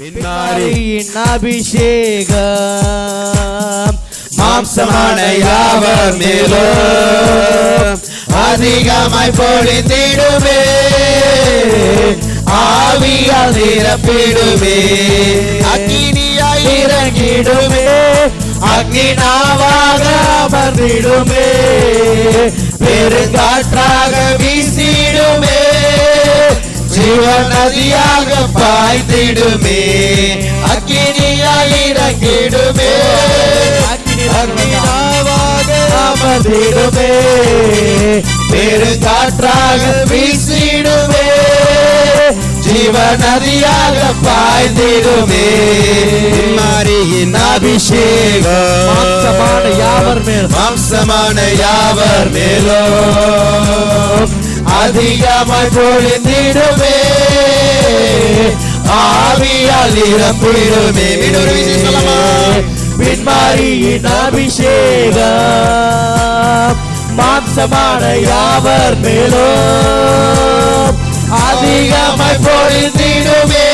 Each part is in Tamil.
பின்மாரியின் அபிஷேகம். மாம்சமான யாவர் மேலும் அதிகமாய் பொழிந்திடுமே. ஆவியால் நிரப்பிடுமே. அக்கினியாய் இறங்கிடுமே. அக்னினாவாக அமர்ந்திடுமே. பெருங்காற்றாக வீசிடுமே. ஜீவ நதியாக பாய்ந்திடுமே அக்கினியாய் இறங்கிடுமே அமர்ந்திடுமே. பெருங்காற்றாக வீசிடுமே. ஜீவ நதியாக பாய்ந்திடுமே. மாரியின் அபிஷேகம். மாம்சமான யாவர் மேல். மாம்சமான யாவர் மேலும் அதிகமாய் பொழிந்திடுமே ஆவியால் இறப்பிடுமே இன்னொரு விஷயம் பின்மாரியின் அபிஷேகம். மாம்சமான யாவர் மேலும் அதிகமாய் பொழிந்திடுமே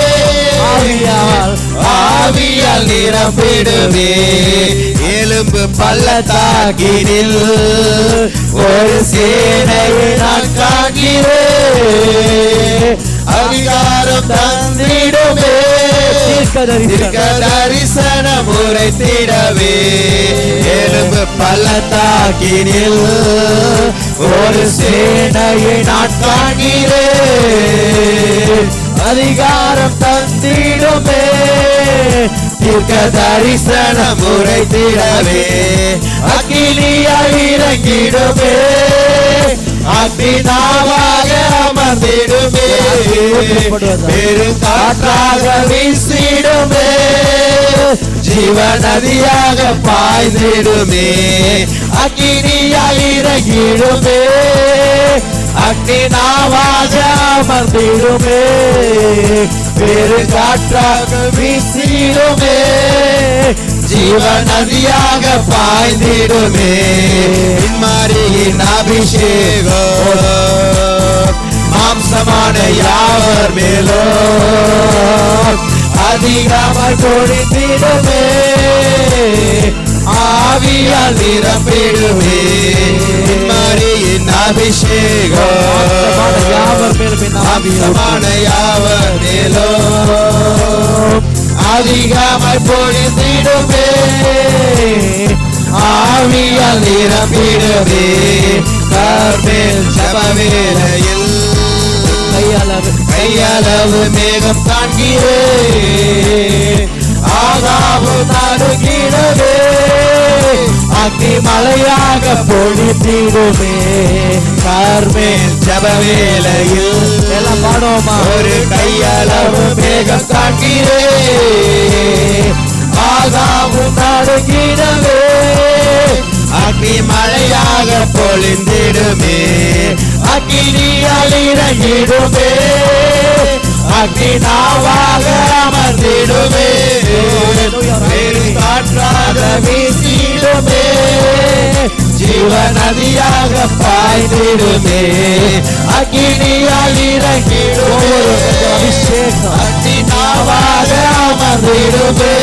ஆவியால் ஆவியால் நிரம்பிடுமே எலும்பு பள்ளத்தாக்கினில் ஒரு சேனையை நான் காண்கிறேன் அதிகாரம் தந்திடுமே. தீர்க்க தரிசனம் உரைத்திடவே எலும்பு பள்ளத்தாக்கினில் ஒரு சேனையை நான் காண்கிறேன் அதிகாரம் தந்திடுமே. தீர்க்க தரிசனம் உரைத்திடவே அக்கினியாய் இறங்கிடுமே. அக்னினாவாக அமர்ந்திடுமே. பெருங்காற்றாக வீசிடுமே. ஜீவ நதியாக பாய்ந்திடுமே. அக்கினியாய் இறங்கிடுமே. அக்னினாவாக அமர்ந்திடுமே. பெருங்காற்றாக வீசிடுமே. ஜீவ நதியாக பாய்ந்திடுமே. மாரியின் அபிஷேகம். மாம்சமான யாவர் மேலோ. அதிகமாய் பொழிந்திடுமே ஆவியால் நிரம்பிடுமே. மாரியின் அபிஷேகம். யாவர் அபிஷேகம் அதிகமாய் பொழிந்திடுமே ஆவியால் நிரம்பிடுவே கர்மேல் சபவேலையில் கையளவு மேகம் காண்கிறே ஆகாவு நடுங்கிடவே அக்னி மலையாக பொழித்திடுமே கார்மே ஜபவேலையில் எல்லாம் பாடுவோமா? ஒரு கையளவு மேகம் காண்கிறேன் ஆகாவும் நடுங்கிடவே அக்னி மழையாக பொழிந்திடுமே. அக்கினியால் இறங்கிடுமே. அக்னி நாவாக அமர்ந்திடுமே. காற்றாக வீசிடுமே. ஜீவ நதியாக பாய்ந்திடுமே. அக்னியால் இறங்கிடுமே. அபிஷேகம் அக்னி நாவாக அமர்ந்திடுமே.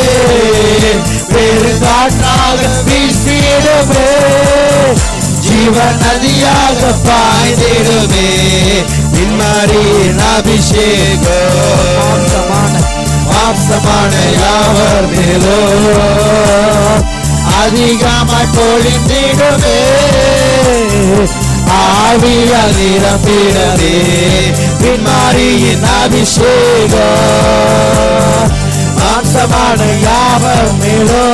பெருங்காற்றாக வீசிடுமே. ஜீவ நதியாக பாய்ந்திடுமே பின்மாரியின் அபிஷேகம் மாம்சமான யாவர் மேலோ. அதிகமாய் பொழிந்திடுமே. ஆவியால் நிரம்பிடமே பின்மாரியின் அபிஷேகம் மாம்சமான யாவர் மேலோ.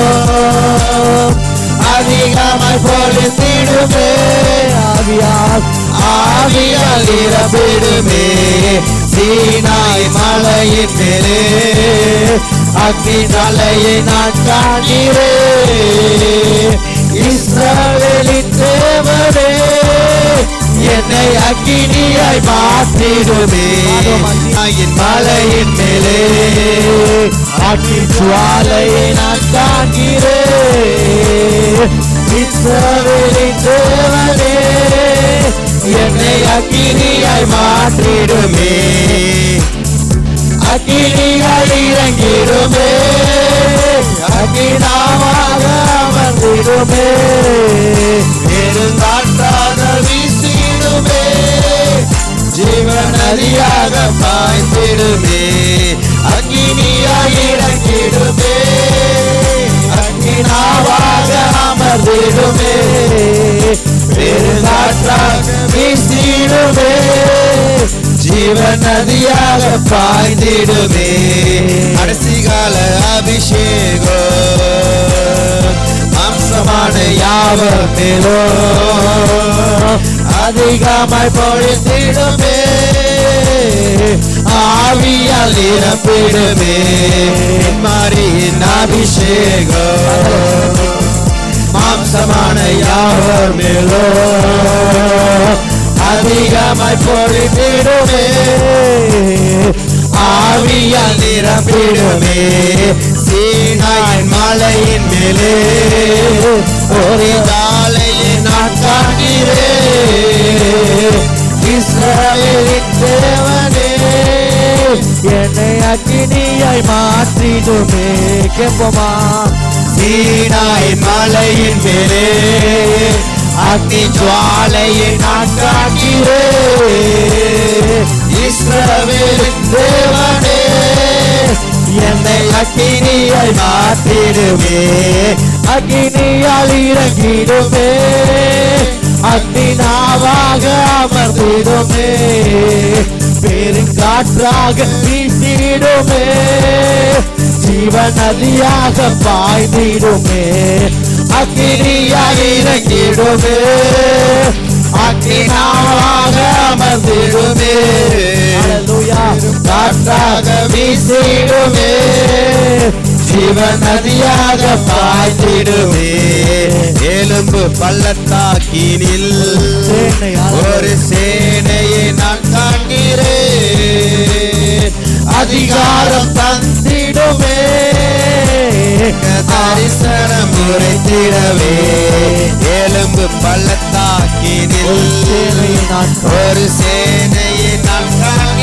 அதிகமாய் பொழிந்திடுமே ஆவியால் ஆவியால் நிரம்பிடுமே சீனாய் மலையின் மேலே அக்னி தலையை நான் காண்கிறேன். இஸ்ரவேலின் தேவனே. என்னை அக்கினியாய் மாற்றிடுமே. என் மலையின் மேலே. அக்கி சுவாலையை நான் காண்கிறேன். தேவனே என்னை அக்கினியாய் மாற்றிடுமே. அக்கினியாய் இறங்கிடுமே. அக்கினாவாக அமர்ந்திடுமே பாய்ந்திடுமே கடைசி அபிஷேகோ. மாம்சமான யாவர் மேலோ. அதிகமாய் பொழிந்திடுமே. ஆவியால் நிரப்பிடுமே மாறியின் அபிஷேகோ. மாம்சமான யாவர் மேலோ. அதிகமாய் பொழிந்திடுமே. ஆவியால் நிரப்பிடுமே சீனாயின் மலையின் மேலே. ஒரு தாலையை நான் காண்கிறேன். இஸ்ரவேலின் தேவனே என்னை அக்கினியாய் மாற்றிடுமே. கேப்போமா சீனாயின் மலையின் மேலே. அக்னி ஜுவாலையை நான் காண்கிறேன் இஸ்ரவேலின் தேவனே என்னை அக்னியை மாற்றிடுவே அக்னியால் இறங்கிடுமே. அக்னினாவாக அமர்ந்திடுமே. பெருங்காற்றாக வீசிடுமே ஜீவ நதியாக பாய்ந்திடுமே. அக்கினியால் இறங்கிடுமே அக்கினாவாக அமர்ந்திடுமே. காற்றாக வீசிடுமே. ஜீவ நதியாக பாய்ந்திடுமே எலும்பு பள்ளத்தாக்கினில் ஒரு சேனையை நான் காண்கிறேன். அதிகாரம் தந்திடுமே. தரிசனம் உரைத்திடவே. எலும்பு பள்ளத்தாக்கினில் ஒரு சேனையை நான் காண்கிறேன்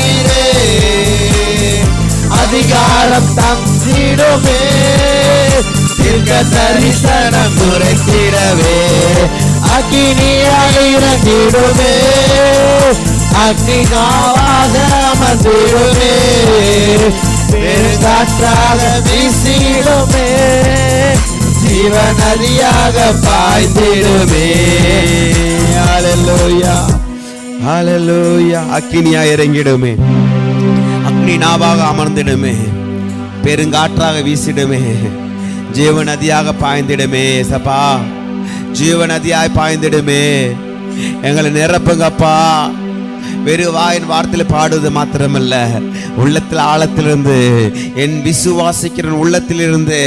அதிகாரம் தந்திடுமே. தீர்க்க தரிசனம் உரைத்திடவே. அக்கினியாக இறங்கிடுமே. அக்னிகாவாக அமர்ந்திடுமே. பெருங்காற்றாக வீசிடுமே. ஜீவ நதியாக பாய்ந்திடுமே. அலலோயா ஹalleluya அக்கினியா இறங்கிடுமே. அக்னி நாவாக அமர்ந்திடுமே. பெருங்காற்றாக வீசிடுமே. ஜீவ நதியாக பாய்ந்திடுமே சப்பா ஜீவ நதியாய் பாய்ந்திடுமே. எங்களை நிரப்புங்கப்பா. வெறும் வாயின் வார்த்தையில் பாடுவது மாத்திரமல்ல. உள்ளத்தில் ஆழத்திலிருந்து என் விசுவாசிக்கிற உள்ளத்திலிருந்து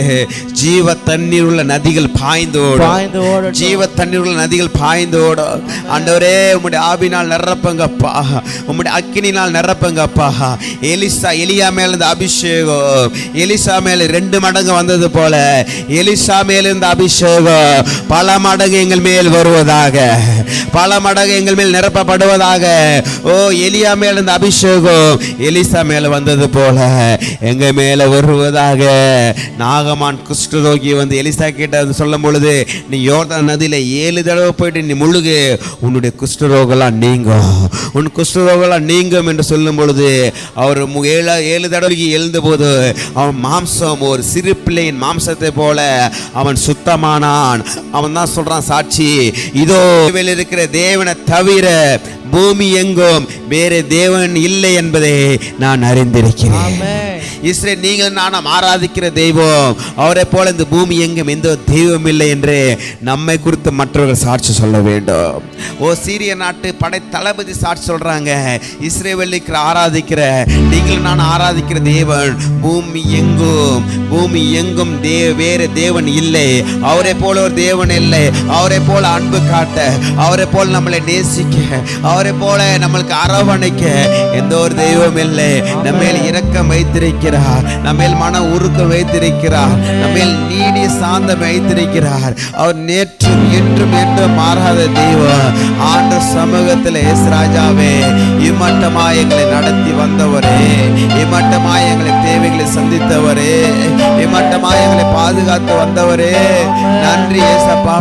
ஜீவ தண்ணீர் உள்ள நதிகள் பாய்ந்தோடும். ஜீவ தண்ணீர் உள்ள நதிகள் பாய்ந்தோடும். ஆண்டவரே உம்முடைய ஆவினால் நிரப்புங்கப்பா. உம்முடைய அக்கினினால் நிரப்புங்கப்பா. எலிசா எலியா மேல இருந்த அபிஷேகம். எலிசா மேல ரெண்டு மடங்கு வந்தது போல எலிசா மேல இருந்த அபிஷேகம். பல மடங்கு எங்கள் மேல் வருவதாக பல மடங்கு எங்கள் மேல் நிரப்பப்படுவதாக ஓ எலியா மேல இருந்த அபிஷேகம் எலிசா மேல வந்தது போல. எங்க மேல வருவதாக நாகமான் குஷ்டரோகி வந்து எலிசா கிட்ட வந்து சொல்லும் பொழுது நீ யோர்தான் நதியில ஏழு தடவை போயிட்டு நீ முழுகு. உன்னுடைய குஷ்டரோகம்லாம் நீங்கும். உன் குஷ்டரோகம்லாம் நீங்கும் என்று சொல்லும் பொழுது அவர் ஏழு ஏழு தடவைக்கு எழுந்தபோது அவன் மாம்சம் ஒரு சிறு பிள்ளையின் மாம்சத்தை போல அவன் சுத்தமானான். அவன் தான் சொல்றான் சாட்சி இதோ இருக்கிற தேவனை தவிர பூமி எங்கும். வேறு தேவன் இல்லை என்பதை நான் அறிந்திருக்கிறேன். இஸ்ரேல் நீங்கள் நானும் ஆராதிக்கிற தெய்வம். அவரை போல இந்த பூமி எங்கும் எந்த ஒரு தெய்வம் இல்லை என்று நம்மை குறித்து மற்றவர்கள் சாட்சி சொல்ல வேண்டும். ஓ சீரிய நாட்டு படை தளபதி சாட்சி சொல்றாங்க. இஸ்ரேவேலுக்கு ஆராதிக்கிற நீங்கள் நான் ஆராதிக்கிற தேவன். பூமி எங்கும் பூமி எங்கும் தே வேறு தேவன் இல்லை. அவரை போல ஒரு தேவன் இல்லை. அவரை போல அன்பு காட்ட அவரை போல் நம்மளை நேசிக்க அவரை போல நம்மளுக்கு அரவணைக்க எந்த ஒரு தெய்வம் இல்லை. நம்ம இறக்கம் வைத்திருக்க வைத்திருக்கிறார். நம்மேல் மன உருக்கம் வைத்திருக்கிறார். நம்மேல் நீடிய சாந்தம் வைத்திருக்கிறார். அவர் நேற்றும் என்றும் என்றும் மாறாத தெய்வம். ஆண்டு சமூகத்தில் ராஜாவே இம்மட்டமாய் எங்களை நடத்தி வந்தவரே இம்மட்டமாய் எங்களை தேவைகளை சந்தித்தவரே இம்மட்டமாய் எங்களை பாதுகாத்து வந்தவரே. நன்றி ஏசப்பா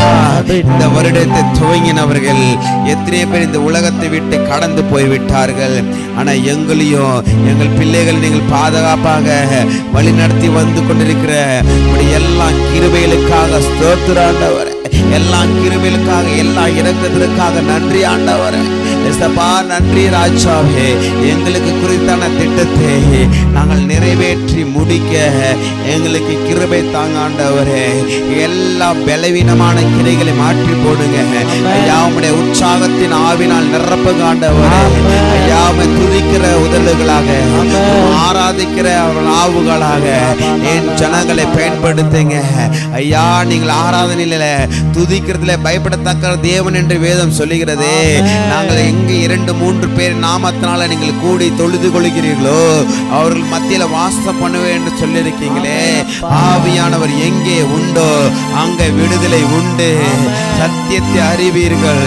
இந்த வருடத்தை துவங்கினவர்கள் எத்தனை பேர் இந்த உலகத்தை விட்டு கடந்து போய்விட்டார்கள். ஆனா எங்களையும் எங்கள் பிள்ளைகள் நீங்கள் பாதுகாப்பாக வழி நடத்தி வந்து கொண்டிருக்கிற உம்முடைய எல்லா கிருபைகளுக்காக ஸ்தோத்திராண்டவரே எல்லா கிருபைகளுக்காக எல்லா இறக்கத்திற்காக நன்றி ஆண்டவரே. எஸ்தப்பா நன்றி ராஜாவே. எங்களுக்கு குறித்தான திட்டத்தை நாங்கள் நிறைவேற்றி முடிக்க எங்களுக்கு கிருபை தாங்க ஆண்டவரே. எல்லா பலவீனமான கிளைகளை மாற்றி போடுங்க. ஐயா உம்முடைய உற்சாகத்தின் ஆவினால் நிரப்புங்க ஆண்டவரே. ஐயா துதிக்கிற உதடுகளாக ஆராதிக்கிற நாவுகளாக என் ஜனங்களை பயன்படுத்துங்க. ஐயா நீங்கள் ஆராதனையில துதிக்கிறதுல பயப்படத்தக்க தேவன் என்று வேதம் சொல்லுகிறதே. நாங்கள் எங்கே இரண்டு மூன்று பேர் நாமத்தினால நீங்கள் கூடி தொழுது கொள்கிறீர்களோ அவர்கள் மத்தியில வாசம் பண்ணுவேன் என்று சொல்லியிருக்கீங்களே. ஆவியானவர் எங்கே உண்டோ அங்கே விடுதலை உண்டு. சத்தியத்தை அறிவீர்கள்.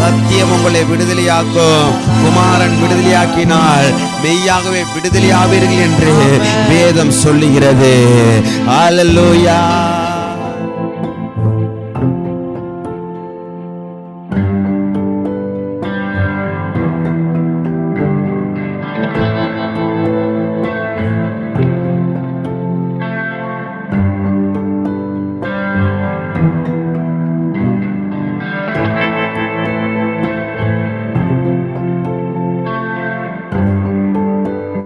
சத்தியம் உங்களை விடுதலையாக்கும். குமாரன் விடுதலையாக்கினால் மெய்யாகவே விடுதலையாவீர்கள் என்று வேதம் சொல்லுகிறது. அல்லேலூயா